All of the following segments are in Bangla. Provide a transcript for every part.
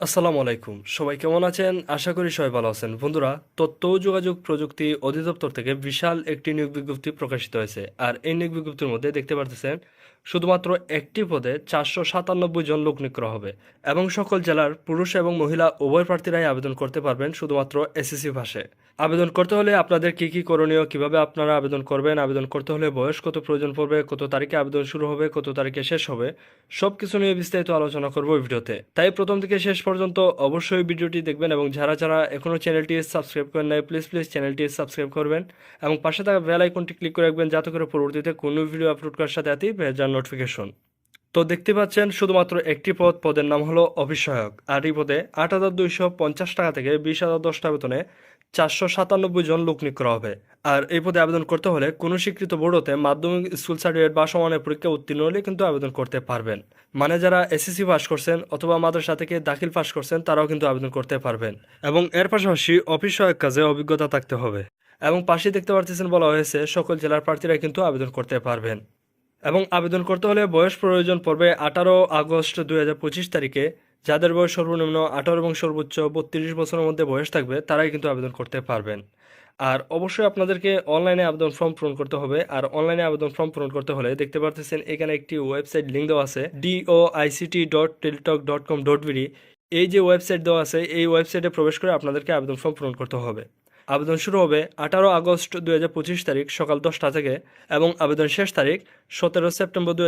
আসসালামু আলাইকুম। সবাই কেমন আছেন? আশা করি সবাই ভালো আছেন। বন্ধুরা, তথ্য যোগাযোগ প্রযুক্তি অধিদপ্তর থেকে বিশাল একটি নিয়োগ বিজ্ঞপ্তি প্রকাশিত হয়েছে। আর এই নিয়োগ বিজ্ঞপ্তির মধ্যে দেখতে পারতেছেন, শুধুমাত্র একটি পদে চারশো সাতানব্বই জন লোক নিয়োগ করা হবে এবং সকল জেলার পুরুষ এবং মহিলা উভয় প্রার্থীরাই আবেদন করতে পারবেন শুধুমাত্র এসএসসি ভাষায় আবেদন করতে হলে আপনাদের কি কি করণীয়, কীভাবে আপনারা আবেদন করবেন, আবেদন করতে হলে বয়স কত প্রয়োজন পড়বে, কত তারিখে আবেদন শুরু হবে, কত তারিখে শেষ হবে সব কিছু নিয়ে বিস্তারিত আলোচনা করব ভিডিওতে। তাই প্রথম থেকে শেষ পর্যন্ত অবশ্যই ভিডিওটি দেখবেন এবং যারা যারা এখনও চ্যানেলটি সাবস্ক্রাইব করেন নাই প্লিজ প্লিজ চ্যানেলটি সাবস্ক্রাইব করবেন এবং পাশে থাকা বেল আইকনটি ক্লিক করে রাখবেন যাতে করে পরবর্তীতে কোনো ভিডিও আপলোড করার সাথে আতি ভেজার নোটিফিকেশন তো দেখতে পাচ্ছেন, শুধুমাত্র একটি পদ, পদের নাম হলো সহায়ক আর এই পদে আট হাজার দুইশো পঞ্চাশ টাকা থেকে বিশ হাজার দশ টাকা বেতনে চারশো সাতানব্বই জন লোক নিয়োগ করা হবে। আর এই পদে আবেদন করতে হলে কোনো স্বীকৃত বোর্ড হতে মাধ্যমিক স্কুল সার্টিফিকেট বা সমানের পরীক্ষা উত্তীর্ণ হলে কিন্তু আবেদন করতে পারবেন। মানে যারা এসএসসি পাস করছেন অথবা মাদ্রাসা থেকে দাখিল পাস করছেন, তারাও কিন্তু আবেদন করতে পারবেন। এবং এর পাশাপাশি অফিস সহায়ক কাজে অভিজ্ঞতা থাকতে হবে। এবং পাশে দেখতে পারতেছেন বলা হয়েছে, সকল জেলার প্রার্থীরা কিন্তু আবেদন করতে পারবেন। এবং আবেদন করতে হলে বয়স প্রয়োজন পড়বে আঠারো আগস্ট দুই হাজার পঁচিশ তারিখে। যাদের বয়স সর্বনিম্ন আঠারো এবং সর্বোচ্চ বত্রিশ বছরের মধ্যে বয়স থাকবে, তারাই কিন্তু আবেদন করতে পারবেন। আর অবশ্যই আপনাদেরকে অনলাইনে আবেদন ফর্ম পূরণ করতে হবে। আর অনলাইনে আবেদন ফর্ম পূরণ করতে হলে দেখতে পারতেছেন, এখানে একটি ওয়েবসাইট লিঙ্ক দেওয়া আছে dio ICT dot Teletalk dot com dot এই যে ওয়েবসাইট দেওয়া আছে, এই ওয়েবসাইটে প্রবেশ করে আপনাদেরকে আবেদন ফর্ম পূরণ করতে হবে। আবেদন শুরু হবে আঠারো আগস্ট দুই তারিখ সকাল দশটা থেকে এবং আবেদন শেষ তারিখ সতেরো সেপ্টেম্বর দুই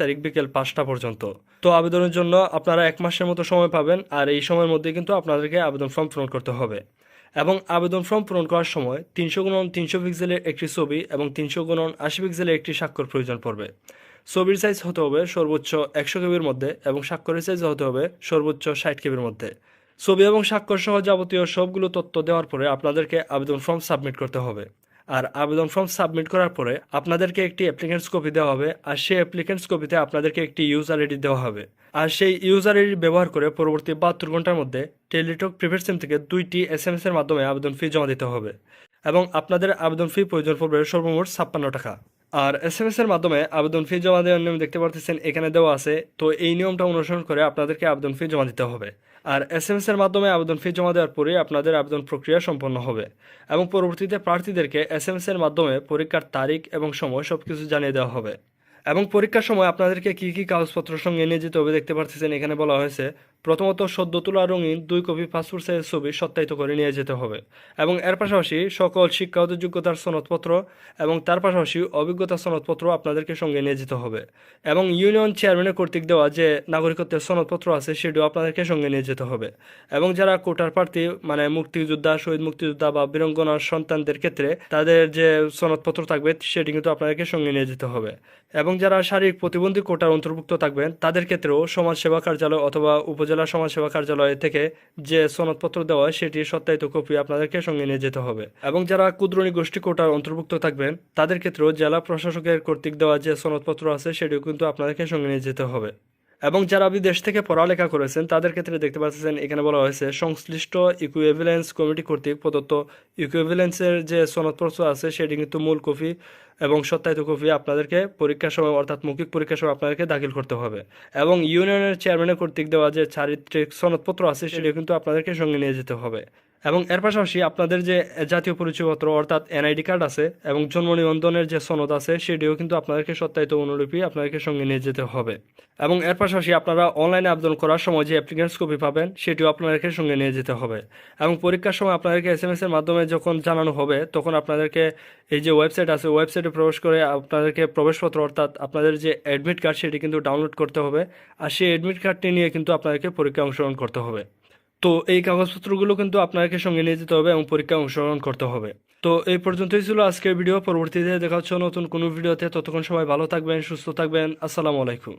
তারিখ বিকেল পাঁচটা পর্যন্ত। তো আবেদনের জন্য আপনারা এক মাসের মতো সময় পাবেন আর এই সময়ের মধ্যে কিন্তু আপনাদেরকে আবেদন ফর্ম পূরণ করতে হবে। এবং আবেদন ফর্ম পূরণ করার সময় তিনশো গুণন তিনশো পিক্সেলের একটি ছবি এবং তিনশো গুণন আশি পিক্সেলের একটি স্বাক্ষর প্রয়োজন পড়বে। ছবির সাইজ হতে হবে সর্বোচ্চ একশো কেবির মধ্যে এবং স্বাক্ষরের সাইজ হতে হবে সর্বোচ্চ ষাট কেবির মধ্যে। ছবি এবং স্বাক্ষর সহ যাবতীয় সবগুলো তথ্য দেওয়ার পরে আপনাদেরকে আবেদন ফর্ম সাবমিট করতে হবে। আর আবেদন ফর্ম সাবমিট করার পরে আপনাদেরকে একটি অ্যাপ্লিকেন্টস কপি দেওয়া হবে আর সেই অ্যাপ্লিকেন্টস কপিতে আপনাদেরকে একটি ইউজার আইডি দেওয়া হবে। আর সেই ইউজার আইডি ব্যবহার করে পরবর্তী বাহাত্তর ঘণ্টার মধ্যে টেলিটক প্রিপেড সিম থেকে দুইটি এস এম এর মাধ্যমে আবেদন ফি জমা দিতে হবে। এবং আপনাদের আবেদন ফি প্রয়োজন পড়বে সর্বমোট ছাপ্পান্ন টাকা। আর এস এম এর মাধ্যমে আবেদন ফি জমা দেওয়ার নিয়ম দেখতে পারতেছেন, এখানে দেওয়া আছে। তো এই নিয়মটা অনুসরণ করে আপনাদেরকে আবেদন ফি জমা দিতে হবে। আর এস এম এর মাধ্যমে আবেদন ফি জমা দেওয়ার পরে আপনাদের আবেদন প্রক্রিয়া সম্পন্ন হবে। এবং পরবর্তীতে প্রার্থীদেরকে এস এম এর মাধ্যমে পরীক্ষার তারিখ এবং সময় সব কিছু জানিয়ে দেওয়া হবে। এবং পরীক্ষার সময় আপনাদেরকে কী কী কাগজপত্র সঙ্গে নিয়ে যেতে হবে দেখতে পাচ্ছেন এখানে বলা হয়েছে প্রথমত সদ্য তোলা রঙিন দুই কপি পাসপোর্ট সাইজের ছবি সত্যায়িত করে নিয়ে যেতে হবে এবং এর পাশাপাশি সকল শিক্ষাগত যোগ্যতার সনদপত্র এবং তার পাশাপাশি অভিজ্ঞতা সনদপত্র আপনাদেরকে সঙ্গে নিয়ে যেতে হবে এবং ইউনিয়ন চেয়ারম্যানের কর্তৃক দেওয়া যে নাগরিকত্বের সনদপত্র আছে সেটিও আপনাদেরকে সঙ্গে নিয়ে যেতে হবে এবং যারা কোটার প্রার্থী মানে মুক্তিযোদ্ধা, শহীদ মুক্তিযোদ্ধা বা বীরঙ্গনার সন্তানদের ক্ষেত্রে তাদের যে সনদপত্র থাকবে, সেটি কিন্তু আপনাদেরকে সঙ্গে নিয়ে যেতে হবে এবং যারা শারীরিক প্রতিবন্ধী কোটার অন্তর্ভুক্ত থাকবেন, তাদের ক্ষেত্রেও সমাজসেবা কার্যালয় অথবা উপজেলা সমাজসেবা কার্যালয় থেকে যে সনদপত্র দেওয়া সেটি সত্যায়িত কপি আপনাদেরকে সঙ্গে নিয়ে যেতে হবে। এবং যারা ক্ষুদ্রণী গোষ্ঠী কোটার অন্তর্ভুক্ত থাকবেন, তাদের ক্ষেত্রেও জেলা প্রশাসকের কর্তৃক দেওয়া যে সনদপত্র আছে, সেটিও কিন্তু আপনাদেরকে সঙ্গে নিয়ে যেতে হবে। এবং যারা বিদেশ থেকে পড়ালেখা করেছেন, তাদের ক্ষেত্রে দেখতে পাচ্ছেন, এখানে বলা হয়েছে, সংশ্লিষ্ট ইকুইভ্যালেন্স কমিটি কর্তৃক প্রদত্ত ইকুইভ্যালেন্সের যে সনদপত্র আছে, সেটি কিন্তু মূল কপি এবং সত্যায়িত কপি আপনাদেরকে পরীক্ষার সময়, অর্থাৎ মৌখিক পরীক্ষার সময় আপনাদেরকে দাখিল করতে হবে। এবং ইউনিয়নের চেয়ারম্যানের কর্তৃক দেওয়া যে চারিত্রিক সনদপত্র আছে, সেটিও কিন্তু আপনাদেরকে সঙ্গে নিয়ে যেতে হবে। এবং এর পাশাপাশি আপনাদের যে জাতীয় পরিচয়পত্র, অর্থাৎ এনআইডি কার্ড আছে এবং জন্ম নিবন্ধনের যে সনদ আছে, সেটিও কিন্তু আপনাদেরকে সত্যায়িত অনুলিপি আপনাদেরকে সঙ্গে নিয়ে যেতে হবে। এবং এর পাশাপাশি আপনারা অনলাইনে আবেদন করার সময় যে অ্যাপ্লিকেন্টস কপি পাবেন, সেটিও আপনাদেরকে সঙ্গে নিয়ে যেতে হবে। এবং পরীক্ষার সময় আপনাদেরকে এস এম এর মাধ্যমে যখন জানানো হবে, তখন আপনাদেরকে এই যে ওয়েবসাইট আছে ওয়েবসাইটে প্রবেশ করে আপনাদেরকে প্রবেশপত্র, অর্থাৎ আপনাদের যে অ্যাডমিট কার্ড সেটি কিন্তু ডাউনলোড করতে হবে। আর সেই অ্যাডমিট কার্ডটি নিয়ে কিন্তু আপনাদেরকে পরীক্ষায় অংশগ্রহণ করতে হবে। তো এই কাগজপত্রগুলো কিন্তু আপনাকে সঙ্গে নিয়ে যেতে হবে এবং পরীক্ষা অংশগ্রহণ করতে হবে। তো এই পর্যন্তই ছিল আজকের ভিডিও। পরবর্তীতে দেখা হচ্ছে নতুন কোনো ভিডিওতে। ততক্ষণ সবাই ভালো থাকবেন, সুস্থ থাকবেন। আসসালামু আলাইকুম।